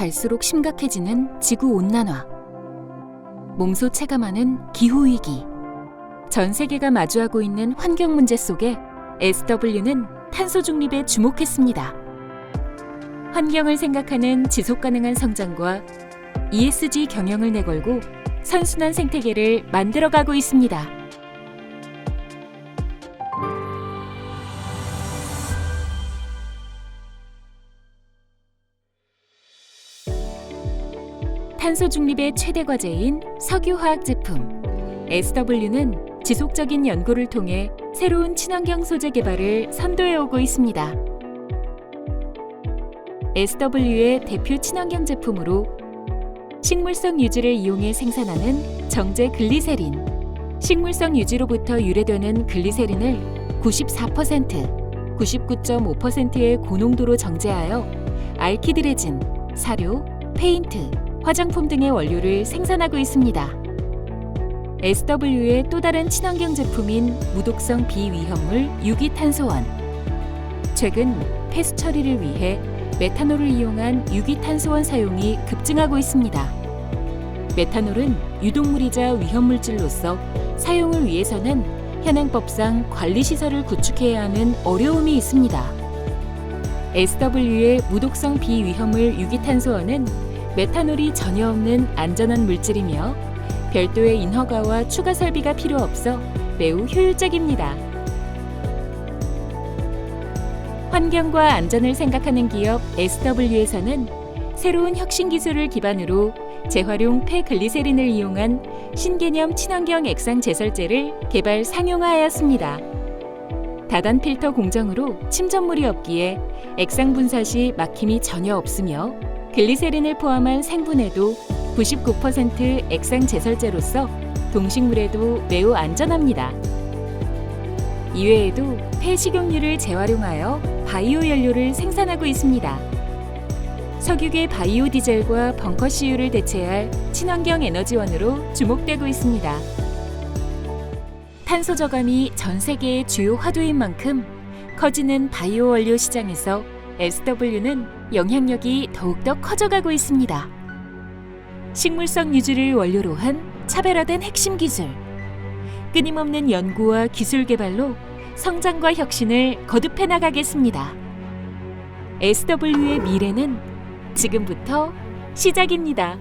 갈수록 심각해지는 지구 온난화. 몸소 체감하는 기후 위기. 전 세계가 마주하고 있는 환경 문제 속에 SW는 탄소 중립에 주목했습니다. 환경을 생각하는 지속 가능한 성장과 ESG 경영을 내걸고 선순환 생태계를 만들어가고 있습니다. 탄소 중립의 최대 과제인 석유 화학 제품 SW는 지속적인 연구를 통해 새로운 친환경 소재 개발을 선도해 오고 있습니다. SW의 대표 친환경 제품으로 식물성 유지를 이용해 생산하는 정제 글리세린, 식물성 유지로부터 유래되는 글리세린을 94%, 99.5%의 고농도로 정제하여 알키드 레진, 사료, 페인트, 화장품 등의 원료를 생산하고 있습니다. SW의 또 다른 친환경 제품인 무독성 비위험물 유기탄소원. 최근 폐수 처리를 위해 메탄올을 이용한 유기탄소원 사용이 급증하고 있습니다. 메탄올은 유독물이자 위험물질로서 사용을 위해서는 현행법상 관리시설을 구축해야 하는 어려움이 있습니다. SW의 무독성 비위험물 유기탄소원은 메탄올이 전혀 없는 안전한 물질이며 별도의 인허가와 추가 설비가 필요 없어 매우 효율적입니다. 환경과 안전을 생각하는 기업 SW에서는 새로운 혁신 기술을 기반으로 재활용 폐글리세린을 이용한 신개념 친환경 액상 제설제를 개발 상용화하였습니다. 다단 필터 공정으로 침전물이 없기에 액상 분사 시 막힘이 전혀 없으며 글리세린을 포함한 생분해도 99% 액상 제설제로서 동식물에도 매우 안전합니다. 이외에도 폐식용유를 재활용하여 바이오 연료를 생산하고 있습니다. 석유계 바이오 디젤과 벙커CU를 대체할 친환경 에너지원으로 주목되고 있습니다. 탄소 저감이 전 세계의 주요 화두인 만큼 커지는 바이오 원료 시장에서 SW는 영향력이 더욱더 커져가고 있습니다. 식물성 유지를 원료로 한 차별화된 핵심 기술, 끊임없는 연구와 기술 개발로 성장과 혁신을 거듭해 나가겠습니다. SW의 미래는 지금부터 시작입니다.